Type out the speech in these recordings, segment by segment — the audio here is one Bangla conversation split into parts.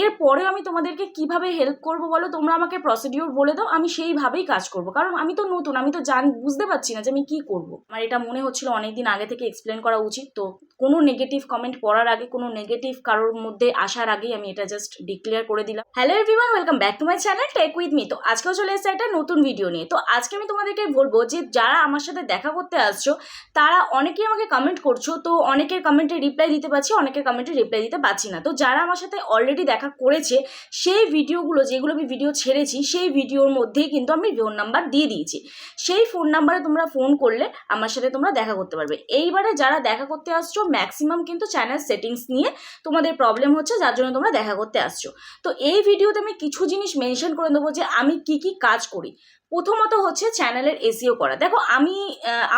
এরপরে আমি তোমাদেরকে কীভাবে হেল্প করব বলো? তোমরা আমাকে প্রসিডিওর বলে দাও, আমি সেইভাবেই কাজ করব। কারণ আমি তো নতুন, আমি তো জান, বুঝতে পারছি না যে আমি কি করব। আমার এটা মনে হচ্ছিল অনেকদিন আগে থেকে এক্সপ্লেন করা উচিত, তো কোনো নেগেটিভ কমেন্ট পড়ার আগে, কোনো নেগেটিভ কারোর মধ্যে আসার আগেই আমি এটা জাস্ট ডিক্লেয়ার করে দিলাম। Hello everyone welcome back to my channel tech with me তো আজকেও চলে এসেছে একটা নতুন ভিডিও নিয়ে। তো আজকে আমি তোমাদেরকে বলব যে, যারা আমার সাথে দেখা করতে আসছো, তারা অনেকেই আমাকে কমেন্ট করছ, তো অনেকের কমেন্টে রিপ্লাই দিতে পারছি, অনেকের কমেন্টে রিপ্লাই দিতে পারছি না। তো যারা আমার সাথে অলরেডি দেখা করেছে, সেই ভিডিওগুলো যেগুলো আমি ভিডিও ছেড়েছি, সেই ভিডিওর মধ্যেই কিন্তু আমি ফোন নাম্বার দিয়ে দিয়েছি। সেই ফোন নাম্বারে তোমরা ফোন করলে আমার সাথে তোমরা দেখা করতে পারবে। এইবারে যারা দেখা করতে আসছো ম্যাক্সিমাম কিন্তু চ্যানেল সেটিংস নিয়ে তোমাদের প্রবলেম হচ্ছে, যার জন্য তোমরা দেখা করতে আসছো। তো এই ভিডিওতে আমি কিছু জিনিস মেনশন করে দেবো যে আমি কি কি কাজ করি। প্রথমত হচ্ছে চ্যানেলের এসিও করা। দেখো আমি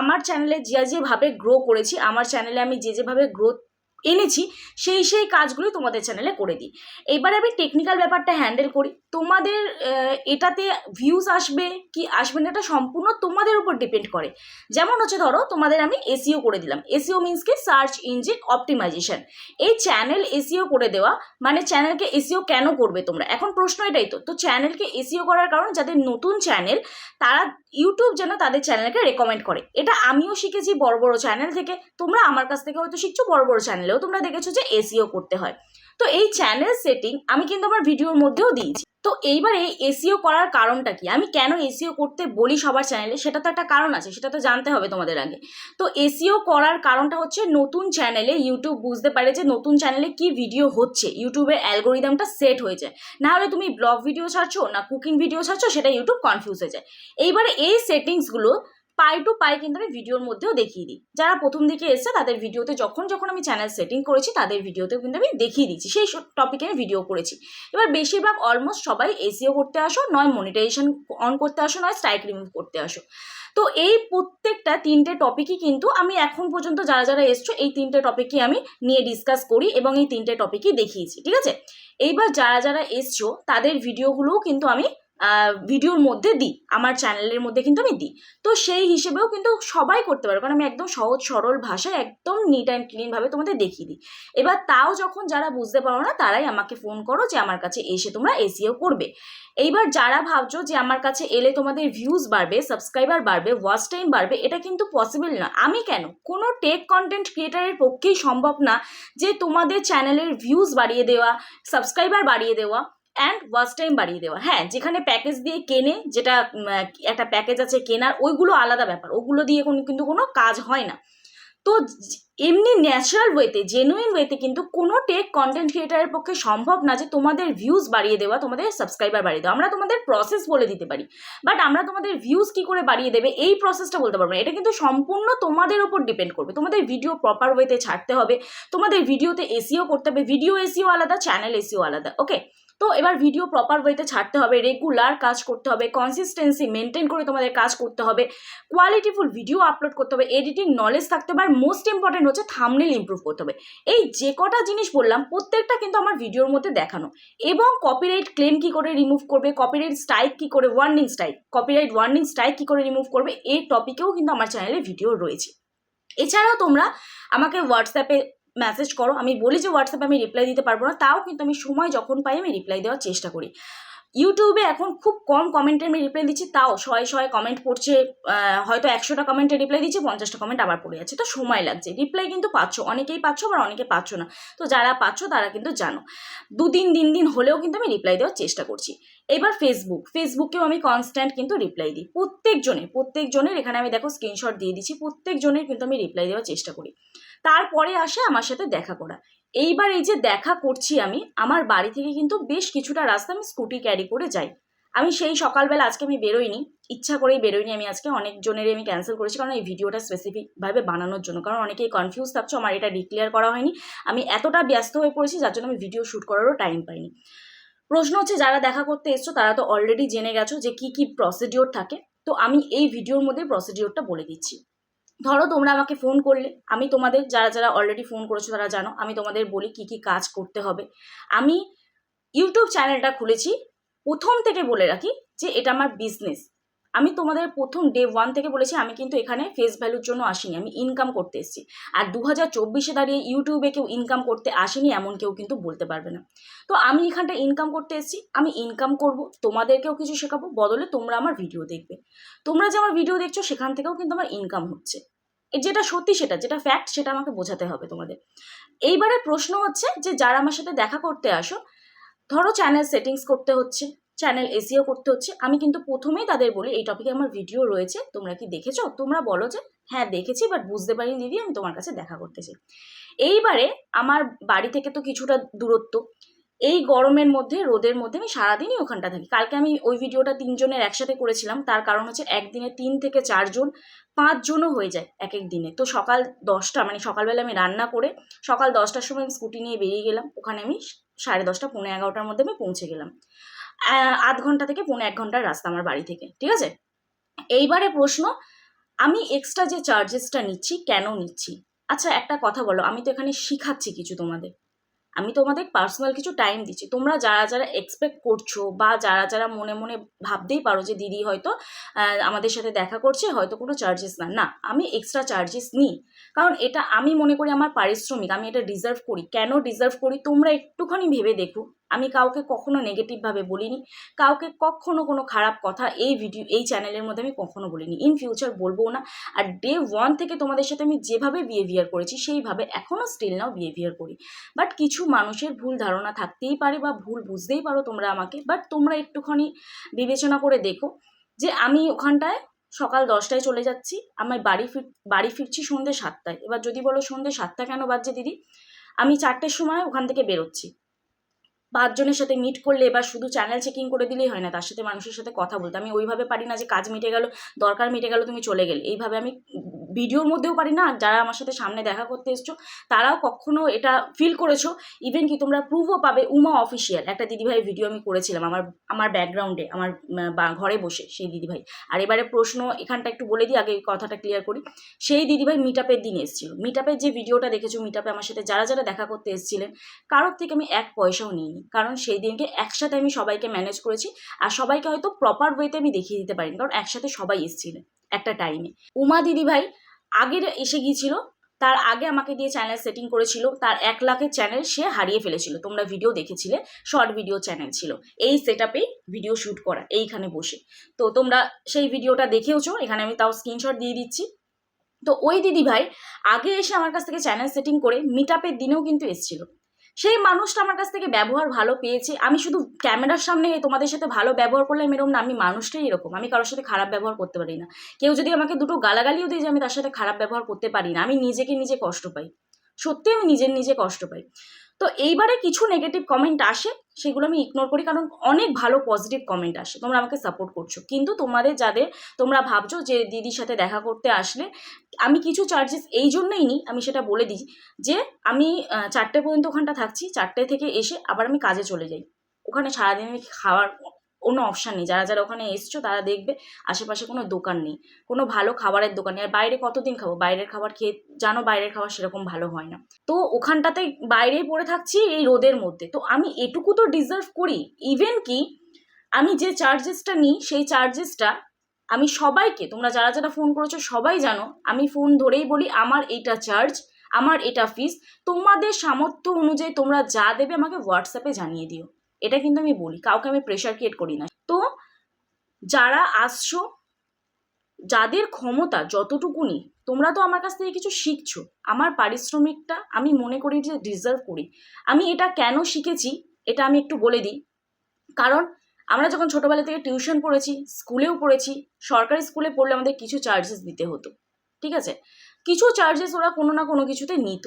আমার চ্যানেলে যে যেভাবে গ্রো করেছি, আমার চ্যানেলে আমি যে যেভাবে গ্রোথ এনেছি, সেই সেই কাজগুলি তোমাদের চ্যানেলে করে দিই। এবার আমি টেকনিক্যাল ব্যাপারটা হ্যান্ডেল করি। তোমাদের এটাতে ভিউজ আসবে কি আসবে না, এটা সম্পূর্ণ তোমাদের উপর ডিপেন্ড করে। যেমন হচ্ছে ধরো, তোমাদের আমি এসিও করে দিলাম। এসিও মিনস কি? সার্চ ইঞ্জিন অপটিমাইজেশন এই চ্যানেল এসিও করে দেওয়া মানে চ্যানেলকে এসিও কেন করবে তোমরা? এখন প্রশ্ন এটাই তো। তো চ্যানেলকে এসিও করার কারণ যাদের নতুন চ্যানেল তারা ইউটিউব যেন তাদের চ্যানেলকে রেকমেন্ড করে। এটা আমিও শিখেছি বড় বড় চ্যানেল থেকে। তোমরা আমার কাছ থেকে হয়তো শিখছো বড় বড় চ্যানেলেও তোমরা দেখেছ যে এসিও করতে হয়। তো এই চ্যানেল সেটিং আমি কিন্তু আমার ভিডিওর মধ্যেও দিয়েছি। তো এইবার এই এসিও করার কারণটা কি? আমি কেন এসিও করতে বলি সবার চ্যানেলে সেটা তো একটা কারণ আছে, সেটা তো জানতে হবে তোমাদের আগে। তো এসিও করার কারণটা হচ্ছে নতুন চ্যানেলে ইউটিউব বুঝতে পারে যে নতুন চ্যানেলে কি ভিডিও হচ্ছে। ইউটিউবের অ্যালগোরিদমটা সেট হয়ে যায়। না হলে তুমি ব্লগ ভিডিও ছাড়ছো না কুকিং ভিডিও ছাড়ছো, সেটা ইউটিউব কনফিউজ হয়ে যায়। এইবারে এই সেটিংসগুলো পাই টু পাই কিন্তু আমি ভিডিওর মধ্যেও দেখিয়ে দিই। যারা প্রথম দিকে এসছে, তাদের ভিডিওতে যখন যখন আমি চ্যানেল সেটিং করেছি, তাদের ভিডিওতেও কিন্তু আমি দেখিয়ে দিচ্ছি। সেই টপিকে আমি ভিডিও করেছি। এবার বেশিরভাগ অলমোস্ট সবাই এসিও করতে আসো, নয় মনিটাইজেশন অন করতে আসো, নয় স্ট্রাইক রিমুভ করতে আসো। তো এই প্রত্যেকটা তিনটে টপিকই কিন্তু আমি এখন পর্যন্ত যারা যারা এসছো, এই তিনটে টপিকই আমি নিয়ে ডিসকাস করি এবং এই তিনটে টপিকই দেখিয়েছি, ঠিক আছে? এইবার যারা যারা এসছো, তাদের ভিডিওগুলোও কিন্তু আমি ভিডিওর মধ্যে দিই। আমার চ্যানেলের মধ্যে কিন্তু আমি দিই। তো সেই হিসেবেও কিন্তু সবাই করতে পারবে। কারণ আমি একদম সহজ, সরল ভাষায় একদম নিট অ্যান্ড ক্লিনভাবে তোমাদের দেখিয়ে দিই। এবার তাও যখন যারা বুঝতে পারো না, তারাই আমাকে ফোন করো যে আমার কাছে এসে তোমরা এসিও করবে। এইবার যারা ভাবছ যে আমার কাছে এলে তোমাদের ভিউজ বাড়বে সাবস্ক্রাইবার বাড়বে ওয়াচ টাইম বাড়বে, এটা কিন্তু পসিবল না। আমি কেন? কোনো টেক কন্টেন্ট ক্রিয়েটারের পক্ষেই সম্ভব না যে তোমাদের চ্যানেলের ভিউজ বাড়িয়ে দেওয়া সাবস্ক্রাইবার বাড়িয়ে দেওয়া। অ্যান্ড ওয়াচ টাইম বাড়িয়ে দেওয়া। হ্যাঁ যেখানে প্যাকেজ দিয়ে কেনে, যেটা একটা প্যাকেজ আছে কেনার, ওইগুলো আলাদা ব্যাপার। ওগুলো দিয়ে কোনো, কিন্তু কোনো কাজ হয় না। তো এমনি ন্যাচারাল ওয়েতে জেনুইন ওয়েতে কিন্তু কোনো টেক কন্টেন্ট ক্রিয়েটারের পক্ষে সম্ভব না যে তোমাদের ভিউজ বাড়িয়ে দেওয়া, তোমাদের সাবস্ক্রাইবার বাড়িয়ে দেওয়া। আমরা তোমাদের প্রসেস বলে দিতে পারি। বাট আমরা তোমাদের ভিউজ কি করে বাড়িয়ে দেবে, এই প্রসেসটা বলতে পারব না। এটা কিন্তু সম্পূর্ণ তোমাদের ওপর ডিপেন্ড করবে। তোমাদের ভিডিও প্রপার ওয়েতে ছাড়তে হবে। তোমাদের ভিডিওতে এসিও করতে হবে। ভিডিও এসিও আলাদা চ্যানেল এসিও আলাদা ওকে তো এবার ভিডিও প্রপার ওয়েতে ছাড়তে হবে রেগুলার কাজ করতে হবে কনসিস্টেন্সি মেনটেন করে তোমাদের কাজ করতে হবে কোয়ালিটিফুল ভিডিও আপলোড করতে হবে এডিটিং নলেজ থাকতে হবে, আর মোস্ট ইম্পর্টেন্ট হচ্ছে থামনেল ইমপ্রুভ করতে হবে। এই যে কটা জিনিস বললাম, প্রত্যেকটা কিন্তু আমার ভিডিওর মধ্যে দেখানো। এবং কপিরাইট ক্লেম কি করে রিমুভ করবে কপিরাইট স্ট্রাইক কি করে warning strike copyright warning strike কি করে রিমুভ করবে এই টপিকেও কিন্তু আমার চ্যানেলে ভিডিও রয়েছে। এছাড়াও তোমরা আমাকে হোয়াটসঅ্যাপে মেসেজ করো, আমি বলি যে হোয়াটসঅ্যাপে আমি রিপ্লাই দিতে পারব না, তাও কিন্তু আমি সময় যখন পাই আমি রিপ্লাই দেওয়ার চেষ্টা করি। ইউটিউবে এখন খুব কম কমেন্টে আমি রিপ্লাই দিচ্ছি, তাও শয়ে শয়ে কমেন্ট পড়ছে হয়তো একশোটা কমেন্টে রিপ্লাই দিচ্ছি, পঞ্চাশটা কমেন্ট আবার পড়ে যাচ্ছে, তো সময় লাগছে। রিপ্লাই কিন্তু পাচ্ছ, অনেকেই পাচ্ছ আবার অনেকে পাচ্ছ না, তো যারা পাচ্ছ তারা কিন্তু জানো। দু দিন দিন হলেও কিন্তু আমি রিপ্লাই দেওয়ার চেষ্টা করছি। এবার ফেসবুক ফেসবুকেও আমি কনস্ট্যান্ট কিন্তু রিপ্লাই দিই। প্রত্যেকজনের প্রত্যেকজনের, এখানে আমি দেখো স্ক্রিনশট দিয়ে দিচ্ছি, প্রত্যেকজনের কিন্তু আমি রিপ্লাই দেওয়ার চেষ্টা করি। তারপরে আসে আমার সাথে দেখা করা। এইবার এই যে দেখা করছি আমি, আমার বাড়ি থেকে কিন্তু বেশ কিছুটা রাস্তা আমি স্কুটি ক্যারি করে যাই। আমি সেই সকালবেলা আজকে আমি বেরোইনি, ইচ্ছা করেই বেরোইনি আমি আজকে। অনেক জনেরই আমি ক্যান্সেল করেছি কারণ এই ভিডিওটা স্পেসিফিকভাবে বানানোর জন্য। কারণ অনেকেই কনফিউজ থাকছো, আমার এটা ডিক্লেয়ার করা হয়নি। আমি এতটা ব্যস্ত হয়ে পড়েছি, যার জন্য আমি ভিডিও শ্যুট করারও টাইম পাইনি। প্রশ্ন হচ্ছে, যারা দেখা করতে এসছো, তারা তো অলরেডি জেনে গেছো যে কি কি প্রসিডিওর থাকে। তো আমি এই ভিডিওর মধ্যে প্রসিডিওরটা বলে দিচ্ছি। ধরো তোমরা আমাকে ফোন করলে, আমি তোমাদের যারা যারা অলরেডি ফোন করেছ তারা জানো, আমি তোমাদের বলি কি কি কাজ করতে হবে। আমি ইউটিউব চ্যানেলটা খুলেছি, প্রথম থেকে বলে রাখি যে এটা আমার বিজনেস আমি তোমাদের প্রথম ডে ওয়ান থেকে বলেছি, আমি কিন্তু এখানে ফেস ভ্যালুর জন্য আসিনি, আমি ইনকাম করতে এসেছি। আর দু হাজার চব্বিশে দাঁড়িয়ে ইউটিউবে কেউ ইনকাম করতে আসেনি, এমন কেউ কিন্তু বলতে পারবে না। তো আমি এখানটা ইনকাম করতে এসেছি, আমি ইনকাম করব, তোমাদেরকেও কিছু শেখাবো, বদলে তোমরা আমার ভিডিও দেখবে। তোমরা যে আমার ভিডিও দেখছ, সেখান থেকেও কিন্তু আমার ইনকাম হচ্ছে। যেটা সত্যি সেটা, যেটা ফ্যাক্ট সেটা আমাকে বোঝাতে হবে তোমাদের। এইবারে প্রশ্ন হচ্ছে যে, যারা আমার সাথে দেখা করতে আসো, ধরো চ্যানেল সেটিংস করতে হচ্ছে চ্যানেল এসিও করতে হচ্ছে। আমি কিন্তু প্রথমেই তাদের বলি, এই টপিকে আমার ভিডিও রয়েছে, তোমরা কি দেখেছ? তোমরা বলো যে হ্যাঁ দেখেছি বাট বুঝতে পারিনি দিদি, আমি তোমার কাছে দেখা করতে চাই এইবারে আমার বাড়ি থেকে তো কিছুটা দূরত্ব। এই গরমের মধ্যে, রোদের মধ্যে আমি সারাদিনই ওখানটা থাকি। কালকে আমি ওই ভিডিওটা তিনজনের একসাথে করেছিলাম, তার কারণ হচ্ছে একদিনে তিন থেকে চারজন, পাঁচজনও হয়ে যায় এক এক দিনে। তো সকাল দশটা মানে সকালবেলা আমি রান্না করে সকাল দশটার সময় আমি স্কুটি নিয়ে বেরিয়ে গেলাম। ওখানে আমি সাড়ে দশটা, পৌনে এগারোটার মধ্যে আমি পৌঁছে গেলাম। আধ ঘণ্টা থেকে পৌনে এক ঘণ্টার রাস্তা আমার বাড়ি থেকে, ঠিক আছে? এইবারে প্রশ্ন, আমি এক্সট্রা যে চার্জেসটা নিচ্ছি, কেন নিচ্ছি? আচ্ছা একটা কথা বলো, আমি তো এখানে শিখাচ্ছি কিছু তোমাদের। আমি তোমাদের পার্সোনাল কিছু টাইম দিচ্ছি। তোমরা যারা যারা এক্সপেক্ট করছ বা যারা যারা মনে মনে ভাবতেই পারো যে দিদি হয়তো আমাদের সাথে দেখা করছে, হয়তো কোনো চার্জেস না। না, আমি এক্সট্রা চার্জেস নিই। কারণ এটা আমি মনে করি আমার পারিশ্রমিক, আমি এটা ডিজার্ভ করি। কেন ডিজার্ভ করি? তোমরা একটুখানি ভেবে দেখো। আমি কাউকে কখনো নেগেটিভভাবে বলিনি। কাউকে কখনো কোনো খারাপ কথা এই ভিডিও এই চ্যানেলের মধ্যে আমি কখনো বলিনি। ইন ফিউচার বলব না। আর ডে ওয়ান থেকে তোমাদের সাথে আমি যেভাবে বিহেভিয়ার করেছি, সেইভাবে এখনও স্টিল নাও বিহেভিয়ার করি। বাট কিছু মানুষের ভুল ধারণা থাকতেই পারে বা ভুল বুঝতেই পারো তোমরা আমাকে। বাট তোমরা একটুখানি বিবেচনা করে দেখো যে আমি ওখানটায় সকাল দশটায় চলে যাচ্ছি আমার বাড়ি ফির, বাড়ি ফিরছি সন্ধ্যে সাতটায়। এবার যদি বলো সন্ধ্যে সাতটা কেন বাজছে দিদি? আমি চারটের সময় ওখান থেকে বেরোচ্ছি। পাঁচজনের সাথে মিট করলে বা শুধু চ্যানেল চেকিং করে দিলেই হয় না, তার সাথে মানুষের সাথে কথা বলতে। আমি ওইভাবে পারি না যে কাজ মিটে গেল, দরকার মিটে গেল, তুমি চলে গেলে। এইভাবে আমি ভিডিওর মধ্যেও পারি না, যারা আমার সাথে সামনে দেখা করতে এসছো, তারাও কখনো এটা ফিল করেছ। ইভেন কি তোমরা প্রুভও পাবে, উমা অফিসিয়াল একটা দিদিভাইয়ের ভিডিও আমি করেছিলাম আমার আমার ব্যাকগ্রাউন্ডে আমার ঘরে বসে সেই দিদিভাই। আর এবারে প্রশ্ন এখানটা একটু বলে দিই, আগে কথাটা ক্লিয়ার করি। সেই দিদিভাই মিট আপের দিন এসেছিল। মিট আপের যে ভিডিওটা দেখেছ মিট আপে আমার সাথে যারা যারা দেখা করতে এসেছিলেন, কারোর থেকে আমি এক পয়সাও নিইনি। কারণ সেই দিনকে একসাথে আমি সবাইকে ম্যানেজ করেছি আর সবাইকে হয়তো প্রপার ওয়েতে আমি দেখিয়ে দিতে পারিনি কারণ একসাথে সবাই এসেছিলেন একটা টাইমে উমা দিদিভাই আগের এসে গিয়েছিল, তার আগে আমাকে দিয়ে চ্যানেল সেটিং করেছিল, তার এক লাখের চ্যানেল সে হারিয়ে ফেলেছিল। তোমরা ভিডিও দেখেছিলে শর্ট ভিডিও চ্যানেল ছিল। এই সেট ভিডিও শ্যুট করা, এইখানে বসে। তো তোমরা সেই ভিডিওটা দেখেওছো, এখানে আমি তাও স্ক্রিনশট দিয়ে দিচ্ছি। তো ওই দিদি ভাই আগে এসে আমার কাছ থেকে চ্যানেল সেটিং করে মিট আপের দিনেও কিন্তু এসেছিল। সেই মানুষটা আমার কাছ থেকে ব্যবহার ভালো পেয়েছে। আমি শুধু ক্যামেরার সামনে তোমাদের সাথে ভালো ব্যবহার করলাম এরকম না, আমি মানুষটাই এরকম। আমি কারোর সাথে খারাপ ব্যবহার করতে পারি না। কেউ যদি আমাকে দুটো গালাগালিও দিয়ে যে আমি তার সাথে খারাপ ব্যবহার করতে পারি না, আমি নিজেকে নিজে কষ্ট পাই। সত্যি আমি নিজের নিজে কষ্ট পাই। তো এইবারে কিছু নেগেটিভ কমেন্ট আসে, সেগুলো আমি ইগনোর করি কারণ অনেক ভালো পজিটিভ কমেন্ট আসে। তোমরা আমাকে সাপোর্ট করছ। কিন্তু তোমাদের যাদের, তোমরা ভাবছ যে দিদির সাথে দেখা করতে আসলে, আমি কিছু চার্জেস এই জন্যই নিই আমি সেটা বলে দিই যে আমি চারটে পর্যন্ত ওখানটা থাকছি, চারটে থেকে এসে আবার আমি কাজে চলে যাই। ওখানে সারাদিন আমি খাওয়ার কোনো অপশান নেই। যারা যারা ওখানে এসছো, তারা দেখবে আশেপাশে কোনো দোকান নেই। কোনো ভালো খাবারের দোকান নেই। আর বাইরে কতদিন খাব? বাইরের খাবার খেয়ে জানো বাইরের খাবার সেরকম ভালো হয় না। তো ওখানটাতে বাইরেই পড়ে থাকছি এই রোদের মধ্যে। তো আমি এটুকু তো ডিজার্ভ করি। ইভেন কি আমি যে চার্জেসটা নিই, সেই চার্জেসটা আমি সবাইকে, তোমরা যারা যারা ফোন করেছ সবাই জানো, আমি ফোন ধরেই বলি, আমার এটা চার্জ আমার এটা ফিস তোমাদের সামর্থ্য অনুযায়ী তোমরা যা দেবে আমাকে হোয়াটসঅ্যাপে জানিয়ে দিও। এটা কিন্তু আমি বলি, কাউকে আমি প্রেশার ক্রিয়েট করি না। তো যারা আসছো, যাদের ক্ষমতা যতটুকুনি তোমরা তো আমার কাছ থেকে কিছু শিখছো। আমার পারিশ্রমিকটা আমি মনে করি যে ডিজার্ভ করি। আমি এটা কেন শিখেছি, এটা আমি একটু বলে দিই। কারণ আমরা যখন ছোটোবেলা থেকে টিউশন পড়েছি, স্কুলেও পড়েছি, সরকারি স্কুলে পড়লে আমাদের কিছু চার্জেস দিতে হতো, ঠিক আছে? কিছু চার্জেস ওরা কোনো না কোনো কিছুতে নিত।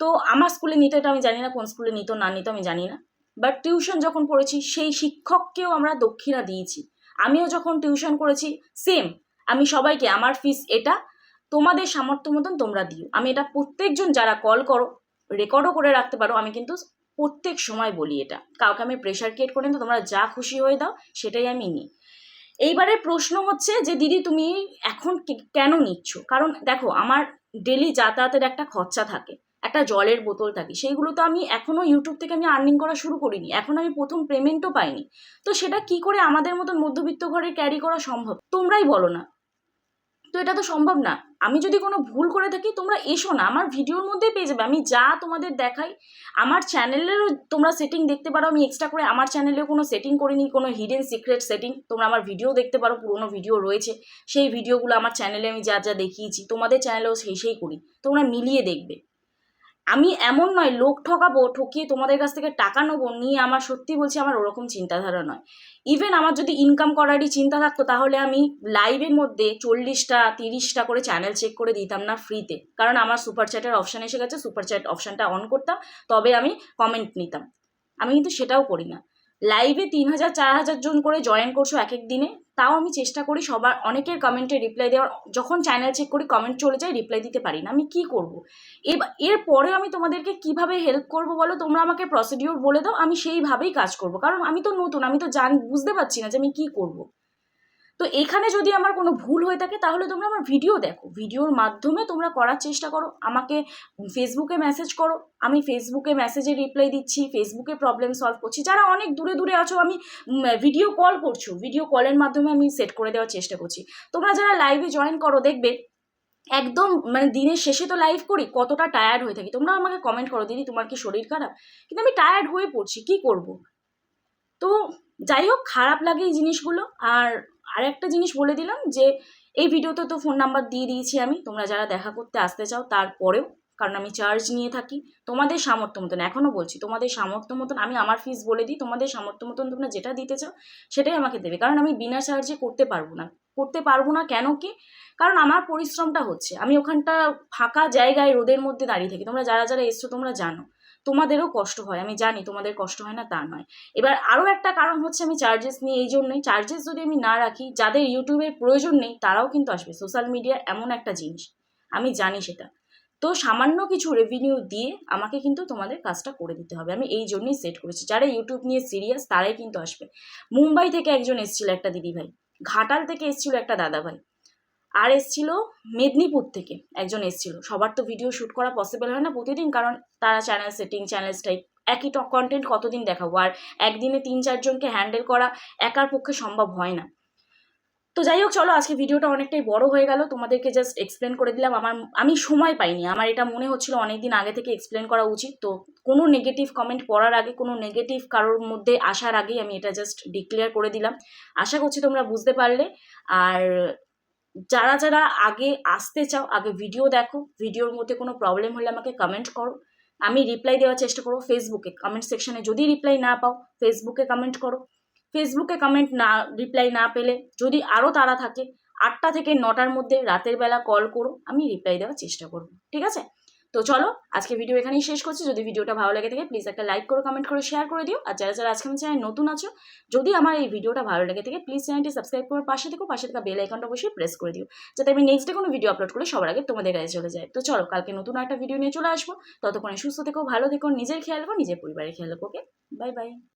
তো আমার স্কুলে নিত এটা আমি জানি না, কোন স্কুলে নিত না নিত আমি জানি না। বাট টিউশন যখন পড়েছি, সেই শিক্ষককেও আমরা দক্ষিণা দিয়েছি। আমিও যখন টিউশন করেছি সেম আমি সবাইকে, আমার ফিস এটা, তোমাদের সামর্থ্য মতন তোমরা দিও। আমি এটা প্রত্যেকজন যারা কল করো রেকর্ডও করে রাখতে পারো, আমি কিন্তু প্রত্যেক সময় বলি এটা। কাউকে আমি প্রেশার ক্রিয়েট করি না, তোমরা যা খুশি হয়ে দাও, সেটাই আমি নিই। এইবারে প্রশ্ন হচ্ছে যে, দিদি তুমি এখন কেন নিচ্ছ? কারণ দেখো, আমার ডেলি যাতায়াতের একটা খরচা থাকে। একটা জলের বোতল থাকি। সেইগুলো তো আমি এখনও ইউটিউব থেকে আমি আর্নিং করা শুরু করিনি। এখন আমি প্রথম পেমেন্টও পাইনি। তো সেটা কি করে আমাদের মতন মধ্যবিত্ত ঘরে ক্যারি করা সম্ভব? তোমরাই বলো না। তো এটা তো সম্ভব না। আমি যদি কোনো ভুল করে থাকি, তোমরা এসো না। আমার ভিডিওর মধ্যেই পেয়ে যাবে। আমি যা তোমাদের দেখাই, আমার চ্যানেলেরও তোমরা সেটিং দেখতে পারো। আমি এক্সট্রা করে আমার চ্যানেলেও কোনো সেটিং করিনি, কোনো হিডেন সিক্রেট সেটিং তোমরা আমার ভিডিও দেখতে পারো, পুরোনো ভিডিও রয়েছে। সেই ভিডিওগুলো আমার চ্যানেলে আমি যা যা দেখিয়েছি, তোমাদের চ্যানেলেও সেই সেই করি। তোমরা মিলিয়ে দেখবে। আমি এমন নয়, লোক ঠকাবো, ঠকিয়ে তোমাদের কাছ থেকে টাকা নেব নিয়ে আমার সত্যি বলছি আমার ওরকম চিন্তাধারা নয়। ইভেন আমার যদি ইনকাম করারই চিন্তা থাকতো, তাহলে আমি লাইভের মধ্যে চল্লিশটা, তিরিশটা করে চ্যানেল চেক করে দিতাম না ফ্রিতে কারণ আমার সুপার চ্যাটের অপশান এসে গেছে সুপার চ্যাট অপশানটা অন করতাম, তবে আমি কমেন্ট নিতাম। আমি কিন্তু সেটাও করি না। লাইভে তিন হাজার, চার হাজার জন করে জয়েন করছ এক এক দিনে, তাও আমি চেষ্টা করি সবার, অনেকের কমেন্টে রিপ্লাই দেওয়ার। যখন চ্যানেল চেক করি কমেন্ট চলে যায় রিপ্লাই দিতে পারি না। আমি কি করব? এর পরেও আমি তোমাদেরকে কীভাবে হেল্প করব বলো? তোমরা আমাকে প্রসিডিওর বলে দাও, আমি সেইভাবেই কাজ করব। কারণ আমি তো নতুন, আমি তো জান, বুঝতে পারছি না যে আমি কি করব। তো এখানে যদি আমার কোনো ভুল হয়ে থাকে, তাহলে তোমরা আমার ভিডিও দেখো। ভিডিওর মাধ্যমে তোমরা করার চেষ্টা করো। আমাকে ফেসবুকে মেসেজ করো। আমি ফেসবুকে মেসেজে রিপ্লাই দিচ্ছি ফেসবুকে প্রবলেম সলভ করছি। যারা অনেক দূরে দূরে আছো, আমি ভিডিও কল করছ। ভিডিও কলের মাধ্যমে আমি সেট করে দেওয়ার চেষ্টা করছি। তোমরা যারা লাইভে জয়েন করো, দেখবে একদম মানে দিনের শেষে তো লাইভ করি, কতটা টায়ার্ড হয়ে থাকি। তোমরা আমাকে কমেন্ট করো, দিদি, তোমার কি শরীর খারাপ? কিন্তু আমি টায়ার্ড হয়ে পড়ছি। কি করব? তো যাই হোক, খারাপ লাগে এই জিনিসগুলো। আর আর একটা জিনিস বলে দিলাম যে, এই ভিডিওতে তো ফোন নাম্বার দিয়ে দিয়েছি আমি, তোমরা যারা দেখা করতে আসতে চাও তারপরেও, কারণ আমি চার্জ নিয়ে থাকি, তোমাদের সামর্থ্য মতন এখনও বলছি, তোমাদের সামর্থ্য মতন আমি আমার ফিস বলে দিই, তোমাদের সামর্থ্য মতন তোমরা যেটা দিতে চাও, সেটাই আমাকে দেবে, কারণ আমি বিনা চার্জে করতে পারব না। করতে পারব না কেন কি? কারণ আমার পরিশ্রমটা হচ্ছে, আমি ওখানটা ফাঁকা জায়গায় রোদের মধ্যে দাঁড়িয়ে থাকি, তোমরা যারা যারা এসছো তোমরা জানো। তোমাদেরও কষ্ট হয়, আমি জানি তোমাদের কষ্ট হয় না তা নয়। এবার আরও একটা কারণ হচ্ছে আমি চার্জেস নিয়ে এই জন্যই। চার্জেস যদি আমি না রাখি, যাদের ইউটিউবের প্রয়োজন নেই, তারাও কিন্তু আসবে। সোশ্যাল মিডিয়া এমন একটা জিনিস, আমি জানি সেটা। তো সামান্য কিছু রেভিনিউ দিয়ে আমাকে কিন্তু তোমাদের কাজটা করে দিতে হবে। আমি এই জন্যই সেট করেছি। যারা ইউটিউব নিয়ে সিরিয়াস তারাই কিন্তু আসবে। মুম্বাই থেকে একজন এসেছিল একটা দিদিভাই, ঘাটাল থেকে এসেছিল একটা দাদাভাই। আর এসছিল মেদিনীপুর থেকে একজন এসছিল। সবার তো ভিডিও শ্যুট করা পসিবল হয় না প্রতিদিন, কারণ তারা চ্যানেল সেটিং চ্যানেল স্টাইপ একই কন্টেন্ট কতদিন দেখাবো? আর একদিনে তিন চারজনকে হ্যান্ডেল করা একার পক্ষে সম্ভব হয় না। তো যাই হোক, চলো আজকে ভিডিওটা অনেকটাই বড় হয়ে গেল। তোমাদেরকে জাস্ট এক্সপ্লেন করে দিলাম। আমার, আমি সময় পাইনি। আমার এটা মনে হচ্ছিল অনেকদিন আগে থেকে এক্সপ্লেন করা উচিত। তো কোনো নেগেটিভ কমেন্ট পড়ার আগে, কোনো নেগেটিভ কারোর মধ্যে আসার আগেই আমি এটা জাস্ট ডিক্লেয়ার করে দিলাম। আশা করছি তোমরা বুঝতে পারলে। আর যারা যারা আগে আসতে চাও, আগে ভিডিও দেখো ভিডিওর মধ্যে কোনো প্রবলেম হলে আমাকে কমেন্ট করো। আমি রিপ্লাই দেওয়ার চেষ্টা করব ফেসবুকে কমেন্ট সেকশনে যদি রিপ্লাই না পাও ফেসবুকে কমেন্ট করো। ফেসবুকে কমেন্ট না রিপ্লাই না পেলে যদি আরও তারা থাকে, আটটা থেকে নটার মধ্যে রাতের বেলা কল করো, আমি রিপ্লাই দেওয়ার চেষ্টা করব। ঠিক আছে? তো চলো, আজকে ভিডিও এখানেই শেষ করছি। যদি ভিডিওটা ভালো লাগে থাকে প্লিজ একটা লাইক করো কমেন্ট করে শেয়ার করে দিও। আর যারা যারা আজকে আমার চ্যানেল নতুন আছো, যদি আমার এই ভিডিওটা ভালো লাগে থাকে প্লিজ চ্যানেলটি সাবস্ক্রাইব করে পাশে থেকো, পাশে থাকা বেল আইকনটা অবশ্যই প্রেস করে দিও। যাতে আমি নেক্সট ডে কোনো ভিডিও আপলোড করে, সবার আগে তোমাদের কাছে চলে যায়। তো চলো, কালকে নতুন একটা ভিডিও নিয়ে চলে আসব। ততক্ষণে সুস্থ থেকো, ভালো থেকো, নিজের খেয়াল রাখো, নিজের পরিবারের খেয়াল রাখো ওকে বাই বাই